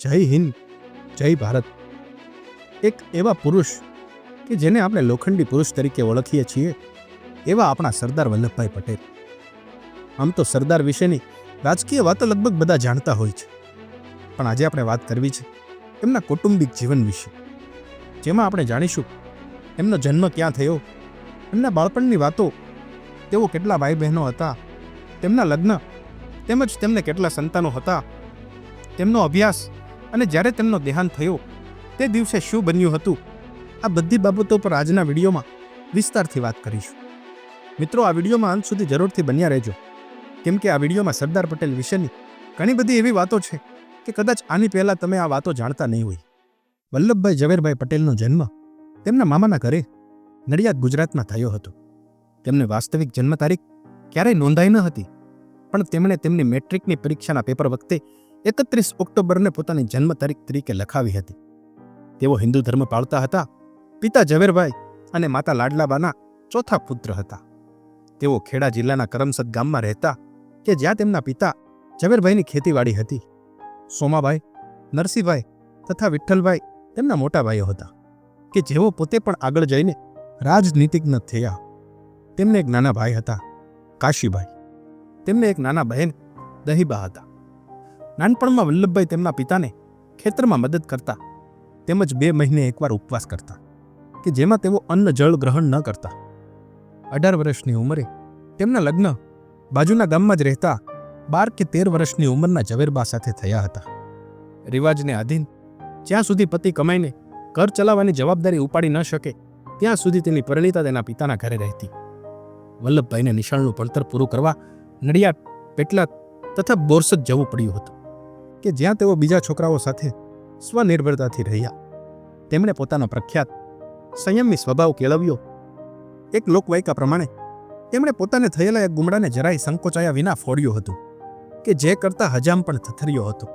જય હિન્દ, જય ભારત. એક એવા પુરુષ કે જેને આપણે લોખંડી પુરુષ તરીકે ઓળખીએ છીએ, એવા આપણા સરદાર વલ્લભભાઈ પટેલ. આમ તો સરદાર વિશેની રાજકીય વાતો લગભગ બધા જાણતા હોય છે. પણ આજે આપણે વાત કરવી છે એમના કૌટુંબિક જીવન વિશે. જેમાં આપણે જાણીશું એમનો જન્મ ક્યાં થયો, એમના બાળપણની વાતો તેઓ કેટલા ભાઈ બહેનો હતા, તેમના લગ્ન તેમજ તેમને કેટલા સંતાનો હતા, તેમનો અભ્યાસ અને જ્યારે તેમનો દેહાંત થયો, તે દિવસે શું બન્યું હતું, આ બધી બાબતો પર આજના વિડીયોમાં વિસ્તારથી વાત કરીશું. મિત્રો, આ વિડીયોમાં અંત સુધી જરૂરથી બન્યા રહેજો. કેમ કે આ વિડીયોમાં સરદાર પટેલ વિશેની ઘણી બધી એવી વાતો છે કે કદાચ આની પહેલાં તમે આ વાતો જાણતા નહીં હોય. વલ્લભભાઈ ઝવેરભાઈ પટેલનો જન્મ તેમના મામાના ઘરે નડિયાદ, ગુજરાતમાં થયો હતો. તેમને વાસ્તવિક જન્મ તારીખ ક્યારેય નોંધાઈ ન હતી, પણ તેમણે તેમની મેટ્રિકની પરીક્ષાના પેપર વખતે એકત્રીસ ઓક્ટોબરને પોતાની જન્મ તારીખ તરીકે લખાવી હતી. તેઓ હિન્દુ ધર્મ પાળતા હતા, પિતા ઝવેરભાઈ અને માતા લાડલાબાના ચોથા પુત્ર હતા. તેઓ ખેડા જિલ્લાના કરમસદ ગામમાં રહેતા કે જ્યાં તેમના પિતા ઝવેરભાઈની ખેતીવાડી હતી. સોમાભાઈ, નરસિંહભાઈ તથા વિઠ્ઠલભાઈ તેમના મોટા ભાઈઓ હતા, કે જેઓ પોતે પણ આગળ જઈને રાજનીતિજ્ઞ થયા. તેમને એક નાના ભાઈ હતા, કાશીભાઈ. તેમને એક નાના બહેન દહીબા હતા. નાનપણમાં વલ્લભભાઈ તેમના પિતાને ખેતરમાં મદદ કરતા તેમજ બે મહિને એકવાર ઉપવાસ કરતા કે જેમાં તેઓ અન્ન જળ ગ્રહણ ન કરતા. અઢાર વર્ષની ઉંમરે તેમના લગ્ન બાજુના ગામમાં જ રહેતા બાર કે તેર વર્ષની ઉંમરના ઝવેરબા સાથે થયા હતા. રિવાજને આધીન જ્યાં સુધી પતિ કમાઈને ઘર ચલાવવાની જવાબદારી ઉપાડી ન શકે, ત્યાં સુધી તેની પરિણીતા તેના પિતાના ઘરે રહેતી. વલ્લભભાઈને નિશાળનું ભણતર પૂરું કરવા નડિયાદ પેટલા તથા બોરસદ જવું પડ્યું હતું. કે જ્યાં તેઓ બીજા છોકરાઓ સાથે સ્વનિર્ભરતાથી રહ્યા. તેમણે પોતાનો પ્રખ્યાત, સંયમી સ્વભાવ કેળવ્યો. એક લોકવાયકા પ્રમાણે, તેમણે પોતાને થયેલા એક ગુમડાને જરાય સંકોચાયા વિના ફોડ્યું હતું, કે જે કરતા હજામ પણ થથર્યો હતો.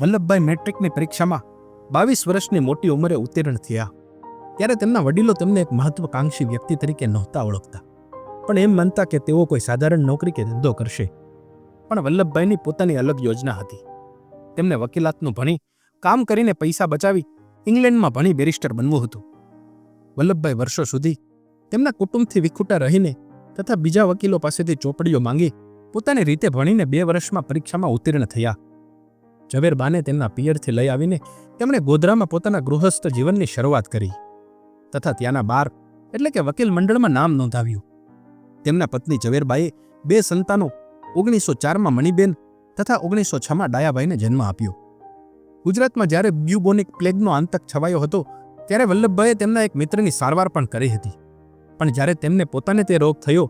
વલ્લભભાઈ મેટ્રિકની પરીક્ષામાં બાવીસ વર્ષની મોટી ઉંમરે ઉત્તીર્ણ થયા. ત્યારે તેમના વડીલો તેમને એક મહત્વકાંક્ષી વ્યક્તિ તરીકે નહોતા ઓળખતા. પણ એમ માનતા કે તેઓ કોઈ સાધારણ નોકરી કે ધંધો કરશે. પણ વલ્લભભાઈની પોતાની અલગ યોજના હતી. તેમને વકીલાતનું ભણી કામ કરીને પૈસા બચાવી ઇંગ્લેન્ડમાં ભણી બેરિસ્ટર બનવું હતું. વલ્લભભાઈ વર્ષો સુધી તેમના કુટુંબથી વિખૂટા રહીને તથા બીજા વકીલો પાસેથી ચોપડીઓ માંગી પોતાની રીતે ભણીને બે વર્ષમાં પરીક્ષામાં ઉત્તીર્ણ થયા. ઝવેરબાને તેમના પિયરથી લઈ આવીને તેમણે ગોધરામાં પોતાના ગૃહસ્થ જીવનની શરૂઆત કરી તથા ત્યાંના બાર એટલે કે વકીલ મંડળમાં નામ નોંધાવ્યું. તેમના પત્ની ઝવેરબાએ બે સંતાનો ઓગણીસો ચારમાં મણિબેન તથા ઓગણીસો છમાં ડાયાભાઈને જન્મ આપ્યો. ગુજરાતમાં જ્યારે બ્યુબોનિક પ્લેગનો આંતક છવાયો હતો, ત્યારે વલ્લભભાઈએ તેમના એક મિત્રની સારવાર પણ કરી હતી. પણ જ્યારે તેમને પોતાને તે રોગ થયો,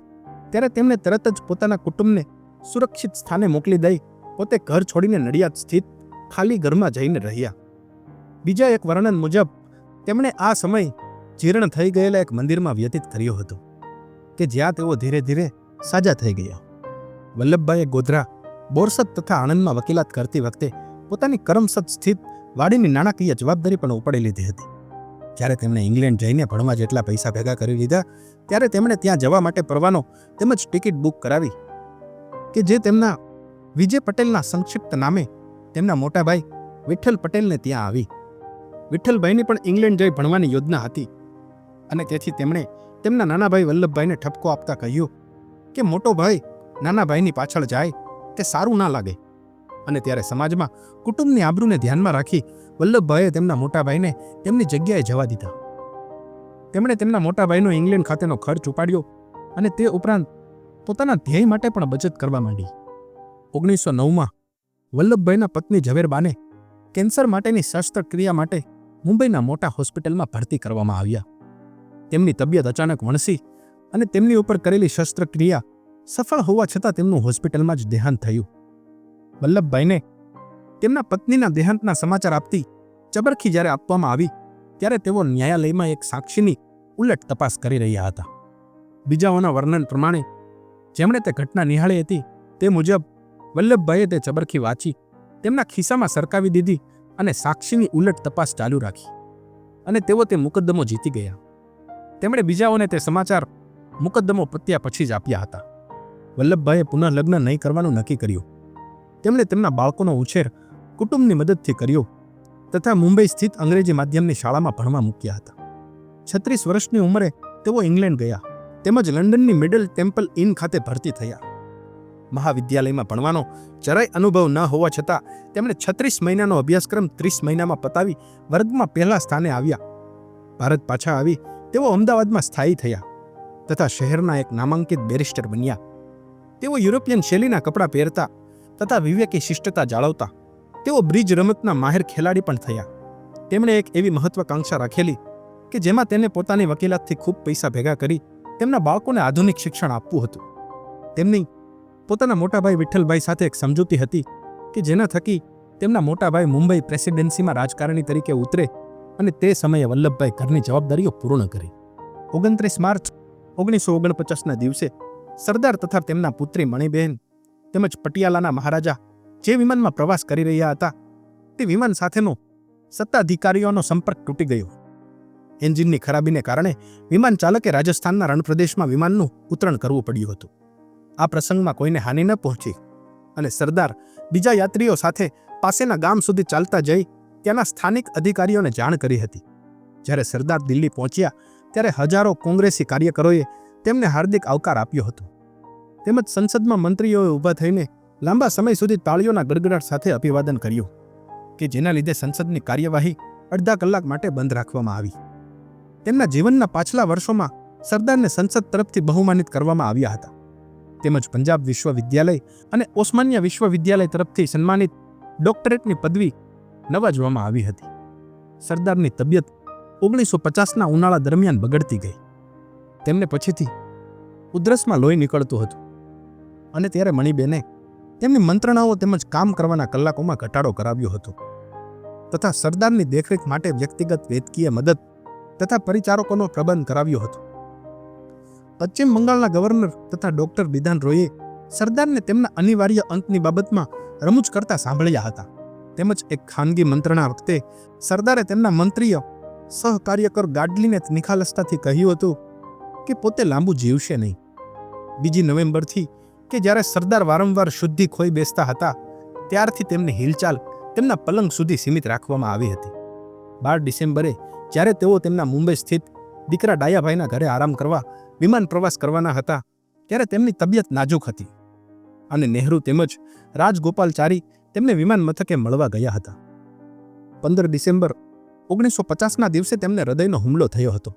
ત્યારે તેમણે તરત જ પોતાના કુટુંબને સુરક્ષિત સ્થાને મોકલી દઈ પોતે ઘર છોડીને નડિયાદ સ્થિત ખાલી ઘરમાં જઈને રહ્યા. બીજા એક વર્ણન મુજબ, તેમણે આ સમય જીર્ણ થઈ ગયેલા એક મંદિરમાં વ્યતીત કર્યો હતો, કે જ્યાં તેઓ ધીરે ધીરે સાજા થઈ ગયા. વલ્લભભાઈએ ગોધરા બોરસદ તથા આણંદમાં વકીલાત કરતી વખતે પોતાની કરમસદ સ્થિત વાડીની નાણાકીય જવાબદારી પણ ઉપાડી લીધી હતી. જ્યારે તેમણે ઇંગ્લેન્ડ જઈને ભણવા જેટલા પૈસા ભેગા કરી લીધા, ત્યારે તેમણે ત્યાં જવા માટે પરવાનો તેમજ ટિકિટ બુક કરાવી કે જે તેમના વિજય પટેલના સંક્ષિપ્ત નામે તેમના મોટા ભાઈ વિઠ્ઠલ પટેલને ત્યાં આવી. વિઠ્ઠલભાઈની પણ ઇંગ્લેન્ડ જઈ ભણવાની યોજના હતી અને તેથી તેમણે તેમના નાના ભાઈ વલ્લભભાઈને ઠપકો આપતા કહ્યું કે મોટો ભાઈ નાના ભાઈની પાછળ જાય તે સારું ના લાગે. અને ત્યારે સમાજમાં કુટુંબની આબરૂને ધ્યાનમાં રાખી વલ્લભભાઈએ તેમના મોટાભાઈને તેમની જગ્યાએ જવા દીધા. તેમણે તેમના મોટાભાઈનો ઇંગ્લેન્ડ ખાતેનો ખર્ચ ઉપાડ્યો અને તે ઉપરાંત પોતાના ધ્યેય માટે પણ બચત કરવા માંડી. ઓગણીસો નવમાં વલ્લભભાઈના પત્ની ઝવેરબાને કેન્સર માટેની શસ્ત્રક્રિયા માટે મુંબઈના મોટા હોસ્પિટલમાં ભરતી કરવામાં આવ્યા. તેમની તબિયત અચાનક વણસી અને તેમની ઉપર કરેલી શસ્ત્રક્રિયા સફળ હોવા છતાં તેમનું હોસ્પિટલમાં જ દેહાંત થયું. વલ્લભભાઈને તેમના પત્નીના દેહાંતના સમાચાર આપતી ચબરખી જ્યારે આપવામાં આવી, ત્યારે તેઓ ન્યાયાલયમાં એક સાક્ષીની ઉલટ તપાસ કરી રહ્યા હતા. બીજાઓના વર્ણન પ્રમાણે જેમણે તે ઘટના નિહાળી હતી, તે મુજબ વલ્લભભાઈએ તે ચબરખી વાંચી, તેમના ખિસ્સામાં સરકાવી દીધી અને સાક્ષીની ઉલટ તપાસ ચાલુ રાખી અને તેઓ તે મુકદ્દમો જીતી ગયા. તેમણે બીજાઓને તે સમાચાર મુકદ્દમો પત્યા પછી જ આપ્યા હતા. વલ્લભભાઈએ પુનઃ લગ્ન નહીં કરવાનું નક્કી કર્યું. તેમણે તેમના બાળકોનો ઉછેર કુટુંબની મદદથી કર્યો તથા મુંબઈ સ્થિત અંગ્રેજી માધ્યમની શાળામાં ભણવા મૂક્યા હતા. છત્રીસ વર્ષની ઉંમરે તેઓ ઇંગ્લેન્ડ ગયા તેમજ લંડનની મિડલ ટેમ્પલ ઇન ખાતે ભરતી થયા. મહાવિદ્યાલયમાં ભણવાનો જરાય અનુભવ ન હોવા છતાં તેમણે છત્રીસ મહિનાનો અભ્યાસક્રમ ત્રીસ મહિનામાં પતાવી વર્ગમાં પહેલા સ્થાને આવ્યા. ભારત પાછા આવી તેઓ અમદાવાદમાં સ્થાયી થયા તથા શહેરના એક નામાંકિત બેરિસ્ટર બન્યા. તેઓ યુરોપિયન શૈલીના કપડાં પહેરતા તથા વિવેકી શિષ્ટતા જાળવતા. તેઓ બ્રિજ રમતના માહેર ખેલાડી પણ થયા. તેમણે એક એવી મહત્વાકાંક્ષા રાખેલી કે જેમાં તેને પોતાની વકીલાતથી ખૂબ પૈસા ભેગા કરી તેમના બાળકોને આધુનિક શિક્ષણ આપવું હતું. તેમની પોતાના મોટાભાઈ વિઠ્ઠલભાઈ સાથે એક સમજૂતી હતી કે જેના થકી તેમના મોટાભાઈ મુંબઈ પ્રેસિડેન્સીમાં રાજકારણી તરીકે ઉતરે અને તે સમયે વલ્લભભાઈ ઘરની જવાબદારીઓ પૂર્ણ કરી. ઓગણત્રીસ માર્ચ ઓગણીસો ઓગણપચાસના દિવસે સરદાર તથા તેમના પુત્રી મણિબહેન તેમજ પટિયાલાના મહારાજા જે વિમાનમાં પ્રવાસ કરી રહ્યા હતા, તે વિમાન સાથેનો સત્તાધિકારીઓનો સંપર્ક તૂટી ગયો. એન્જિનની ખરાબીને કારણે વિમાન ચાલકે રાજસ્થાનના રણપ્રદેશમાં વિમાનનું ઉતરણ કરવું પડ્યું હતું. આ પ્રસંગમાં કોઈને હાનિ ન પહોંચી અને સરદાર બીજા યાત્રીઓ સાથે પાસેના ગામ સુધી ચાલતા જઈ ત્યાંના સ્થાનિક અધિકારીઓને જાણ કરી હતી. જ્યારે સરદાર દિલ્હી પહોંચ્યા ત્યારે હજારો કોંગ્રેસી કાર્યકરોએ તેમને હાર્દિક આવકાર આપ્યો હતો. તેમજ સંસદમાં મંત્રીઓએ ઊભા થઈને લાંબા સમય સુધી તાળીઓના ગડગડાટ સાથે અભિવાદન કર્યું, કે જેના લીધે સંસદની કાર્યવાહી અડધા કલાક માટે બંધ રાખવામાં આવી. તેમના જીવનના પાછલા વર્ષોમાં સરદારને સંસદ તરફથી બહુમાનિત કરવામાં આવ્યા હતા. તેમજ પંજાબ વિશ્વવિદ્યાલય અને ઓસ્માનિયા વિશ્વવિદ્યાલય તરફથી સન્માનિત ડોક્ટરેટની પદવી નવાજવામાં આવી હતી. સરદારની તબિયત ઓગણીસો પચાસના ઉનાળા દરમિયાન બગડતી ગઈ. તેમને પછીથી ઉધરસમાં લોહી નીકળતું હતું. અને ત્યારે મણિબેને તેમની મંત્રણાઓ તેમજ કામ કરવાના કલાકોમાં ઘટાડો કરાવ્યો હતો. તથા સરદારની દેખરેખ માટે વ્યક્તિગત વૈદકીય મદદ તથા પરિચારકોનો પ્રબંધ કરાવ્યો હતો. પશ્ચિમ બંગાળના ગવર્નર તથા ડોક્ટર બિધાન રોયે સરદારને તેમના અનિવાર્ય અંતની બાબતમાં રમૂજ કરતા સાંભળ્યા હતા. તેમજ એક ખાનગી મંત્રણા વખતે સરદારે તેમના મંત્રીય સહકાર્યકર ગાડલીને નિખાલસતાથી કહ્યું હતું કે પોતે લાંબુ જીવશે નહીં. બીજી નવેમ્બરથી કે જ્યારે સરદાર વારંવાર શુદ્ધિ ખોઈ બેસતા હતા, ત્યારથી તેમની હિલચાલ તેમના પલંગ સુધી સીમિત રાખવામાં આવી હતી. બાર ડિસેમ્બરે જ્યારે તેઓ તેમના મુંબઈ સ્થિત દીકરા ડાયાભાઈના ઘરે આરામ કરવા, વિમાન પ્રવાસ કરવાના હતા, ત્યારે તેમની તબિયત નાજુક હતી અને નહેરુ તેમજ રાજગોપાલચારી તેમને વિમાન મથકે મળવા ગયા હતા. પંદર ડિસેમ્બર ઓગણીસો પચાસના દિવસે તેમને હૃદયનો હુમલો થયો હતો.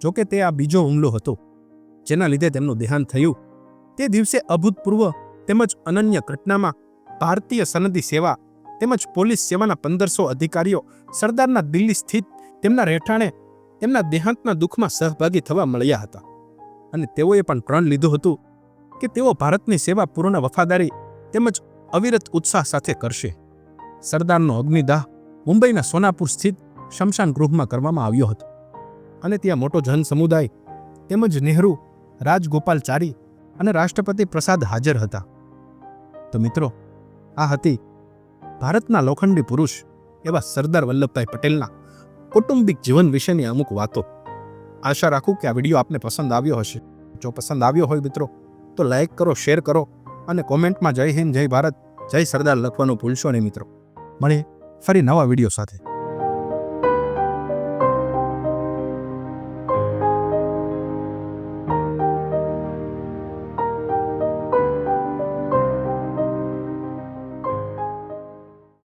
જોકે તે આ બીજો હુમલો હતો, જેના લીધે તેમનું દેહાંત થયું. તે દિવસે અભૂતપૂર્વ તેમજ અનન્ય ઘટનામાં ભારતીય સનદી સેવા તેમજ પોલીસ સેવાના પંદરસો અધિકારીઓ સરદારના દિલ્હી સ્થિત તેમના રહેઠાણે તેમના દેહાંતના દુઃખમાં સહભાગી થવા મળ્યા હતા. અને તેઓએ પણ પ્રણ લીધું હતું કે તેઓ ભારતની સેવા પૂર્ણ વફાદારી તેમજ અવિરત ઉત્સાહ સાથે કરશે. સરદારનો અગ્નિદાહ મુંબઈના સોનાપુર સ્થિત શમશાન ગૃહમાં કરવામાં આવ્યો હતો. અને ત્યાં મોટો જન સમુદાય, તેમજ નહેરુ રાજગોપાલચારી અને રાષ્ટ્રપતિ પ્રસાદ હાજર હતા. તો મિત્રો, આ હતી ભારતના લોખંડી પુરુષ એવા સરદાર વલ્લભભાઈ પટેલના કૌટુંબિક જીવન વિશેની અમુક વાતો. આશા રાખું કે આ વીડિયો આપને પસંદ આવ્યો હશે. જો પસંદ આવ્યો હોય મિત્રો, તો લાઈક કરો, શેર કરો અને કોમેન્ટમાં જય હિન્દ, જય ભારત, જય સરદાર લખવાનું ભૂલશો નહીં મિત્રો. મળીએ ફરી નવા વીડિયો સાથે.